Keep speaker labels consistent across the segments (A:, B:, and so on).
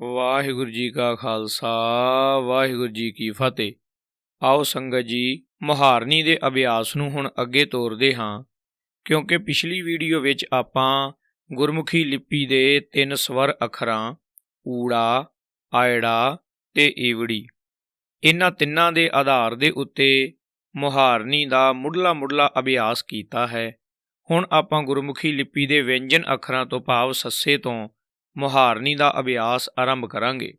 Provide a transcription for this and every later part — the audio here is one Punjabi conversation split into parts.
A: ਵਾਹਿਗੁਰੂ ਜੀ ਕਾ ਖਾਲਸਾ, ਵਾਹਿਗੁਰੂ ਜੀ ਕੀ ਫਤਿਹ। ਆਓ ਸੰਗਤ ਜੀ, ਮੁਹਾਰਨੀ ਦੇ ਅਭਿਆਸ ਨੂੰ ਹੁਣ ਅੱਗੇ ਤੋਰਦੇ ਹਾਂ, ਕਿਉਂਕਿ ਪਿਛਲੀ ਵੀਡੀਓ ਵਿੱਚ ਆਪਾਂ ਗੁਰਮੁਖੀ ਲਿਪੀ ਦੇ ਤਿੰਨ ਸਵਰ ਅੱਖਰਾਂ, ਊੜਾ, ਆਇੜਾ ਤੇ ਈਵੜੀ ਇਹਨਾਂ ਤਿੰਨਾਂ ਦੇ ਆਧਾਰ ਦੇ ਉੱਤੇ ਮੁਹਾਰਨੀ ਦਾ ਮੁੱਢਲਾ ਮੁੱਢਲਾ ਅਭਿਆਸ ਕੀਤਾ ਹੈ। ਹੁਣ ਆਪਾਂ ਗੁਰਮੁਖੀ ਲਿਪੀ ਦੇ ਵਿਅੰਜਨ ਅੱਖਰਾਂ ਤੋਂ ਭਾਵ ਸੱਸੇ ਤੋਂ ਮੁਹਾਰਨੀ ਦਾ ਅਭਿਆਸ ਆਰੰਭ ਕਰਾਂਗੇ।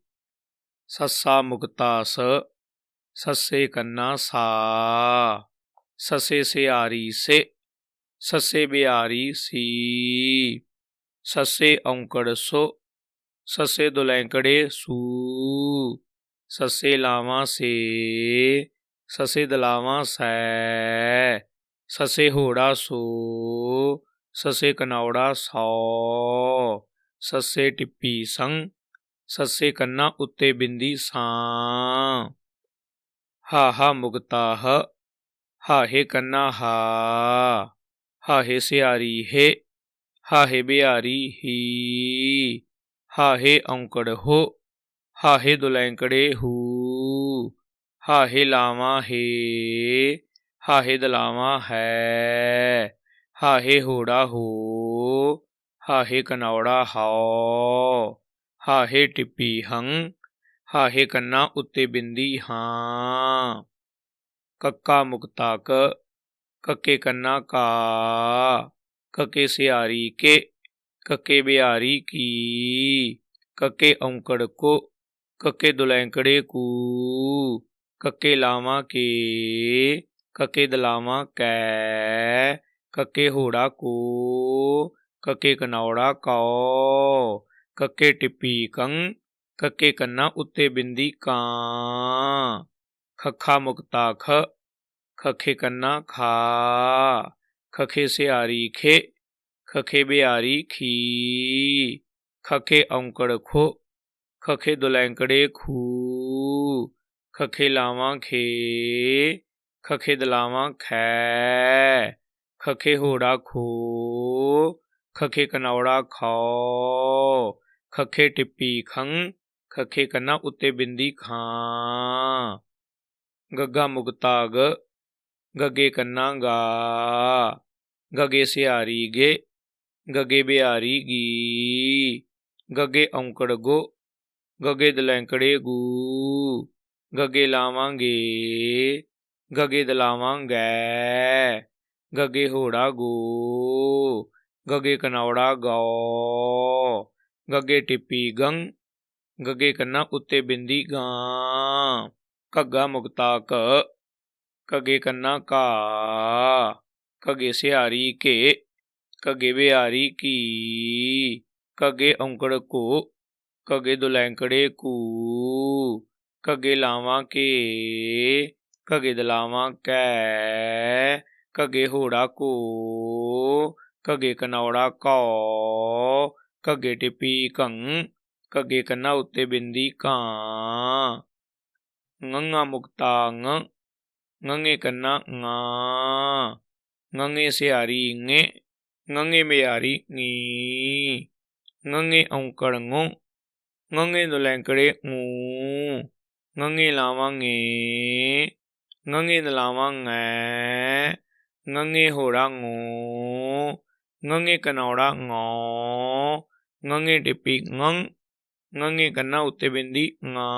A: ਸੱਸਾ ਮੁਕਤਾ ਸ, ਸੱਸੇ ਕੰਨਾ ਸਾ, ਸੱਸੇ ਸਿਆਰੀ ਸੇ, ਸੱਸੇ ਬਿਆਰੀ ਸੀ, ਸੱਸੇ ਔਂਕੜ ਸੋ, ਸੱਸੇ ਦੁਲੈਂਕੜੇ ਸੂ, ਸੱਸੇ ਲਾਵਾਂ ਸੇ, ਸੱਸੇ ਦਲਾਵਾਂ ਸੈ, ਸੱਸੇ ਹੋੜਾ ਸੋ, ਸੱਸੇ ਕਨੌੜਾ ਸੌ। ਸੱਸੇ ਟਿੱਪੀ ਸੰਗ ਸੱਸੇ ਕੰਨਾ ਉੱਤੇ ਬਿੰਦੀ ਸਾਂ। ਹਾ ਮੁਕਤਾ ਹ, ਹਾਹੇ ਕੰਨਾ ਹਾ, ਹਾਹੇ ਸਿਆਰੀ ਹੈ, ਹਾਹੇ ਬਿਹਾਰੀ ਹੀ, ਹਾਹੇ ਔਂਕੜ ਹੋ, ਹਾਹੇ ਦੁਲੈਂਕੜੇ ਹੂ, ਹਾਹੇ ਲਾਵਾਂ ਹੈ, ਹਾਹੇ ਦਲਾਵਾਂ ਹੈ, ਹਾਹੇ ਹੋੜਾ ਹੋ ਹਾਹੇ ਕਨੌੜਾ ਹਾਉ, ਹਾਹੇ ਟਿੱਪੀ ਹੰ, ਹਾਹੇ ਕੰਨਾ ਉੱਤੇ ਬਿੰਦੀ ਹਾਂ। ਕੱਕਾ ਮੁਕਤਾ ਕ, ਕੱਕੇ ਕੰਨਾ ਕਾ, ਕੱਕੇ ਸਿਆਰੀ ਕੇ, ਕੱਕੇ ਬਿਹਾਰੀ ਕੀ, ਕੱਕੇ ਔਂਕੜ ਕੋ, ਕੱਕੇ ਦੁਲੈਂਕੜੇ ਕੂ, ਕੱਕੇ ਲਾਵਾਂ ਕੇ, ਕੱਕੇ ਦਲਾਵਾਂ ਕੈ, ਕੱਕੇ ਹੋੜਾ ਕੋ ਕੱਕੇ ਕਨੌੜਾ ਕਉ ਕੱਕੇ ਟਿੱਪੀ ਕੰ ਕੱਕੇ ਕੰਨਾ ਉੱਤੇ ਬਿੰਦੀ ਕਾਂ, ਖੱਖਾ ਮੁਕਤਾ ਖ, ਖਖੇ ਕੰਨਾ ਖਾ, ਖਖੇ ਸਿਆਰੀ ਖੇ, ਖਖੇ ਬਿਆਰੀ ਖੀ, ਖਖੇ ਔਂਕੜ ਖੋ, ਖਖੇ ਦੁਲੈਂਕੜੇ ਖੂ, ਖਖੇ ਲਾਵਾਂ ਖੇ, ਖਖੇ ਦਲਾਵਾਂ ਖੈ, ਖਖੇ ਹੋੜਾ ਖੋ ਖਖੇ ਕਨੌੜਾ ਖੌ ਖਖੇ ਟਿੱਪੀ ਖੰ, ਖਖੇ ਕੰਨਾ ਉੱਤੇ ਬਿੰਦੀ ਖਾਂ। ਗੱਗਾ ਮੁਕਤਾ ਗ, ਗੱਗੇ ਕੰਨਾ ਗਾ। ਗੱਗੇ ਸਿਆਰੀ ਗੇ, ਗੱਗੇ ਬਿਹਾਰੀ ਗੀ। ਗੱਗੇ ਔਂਕੜ ਗੋ, ਗਗੇ ਦਲੈਂਕੜੇ ਗੂ। ਗਗੇ ਲਾਵਾਂਗੇ, ਗਗੇ ਦਲਾਵਾਂਗੈ, ਗੱਗੇ ਹੋੜਾ ਗੋ। ਗਗੇ ਕਨੌੜਾ ਗਉ ਗੱਗੇ ਟਿੱਪੀ ਗੰ ਗੱਗੇ ਕੰਨਾ ਉੱਤੇ ਬਿੰਦੀ ਗਾਂ, ਘੱਗਾ ਮੁਕਤਾ ਕ ਕਗੇ ਕੰਨਾ ਕਾ ਕਗੇ ਸਿਹਾਰੀ ਕੇ ਕਗੇ ਬਿਹਾਰੀ ਕੀ ਕਗੇ ਔਂਕੜ ਕੋ ਕਗੇ ਦੁਲੈਂਕੜੇ ਕੂ ਕਗੇ ਲਾਵਾਂ ਕੇ ਕਗੇ ਦਲਾਵਾਂ ਕੈ ਕਗੇ ਹੋੜਾ ਕੋ ਘੱਗੇ ਕਨੌੜਾ ਕਉ ਘੱਗੇ ਟਿੱਪੀ ਘੰ, ਘੱਗੇ ਕੰਨਾ ਉੱਤੇ ਬਿੰਦੀ ਕਾਂ ngੰਗਾ ਮੁਕਤਾ ੰਗ ngੰਗੇ ਕੰਨਾ ੰਗਾ ngੰਗੇ ਸਿਆਰੀ ੰਗੇ ngੰਗੇ ਮਿਆਰੀ ੰਗੀ ngੰਗੇ ਔਂਕੜ ngੋ ngੰਗੇ ਦੁਲੈਂਕੜੇ ਊ। ngੰਗੇ ਲਾਵਾਂਗੇ ngੰਗੇ ਦਲਾਵਾਂ ngੈ ngੰਗੇ ਹੋੜਾ ngੋ งงเงกนาอรางองงเงดิปีงงงงเงกนนาอุตเตเบนดีงา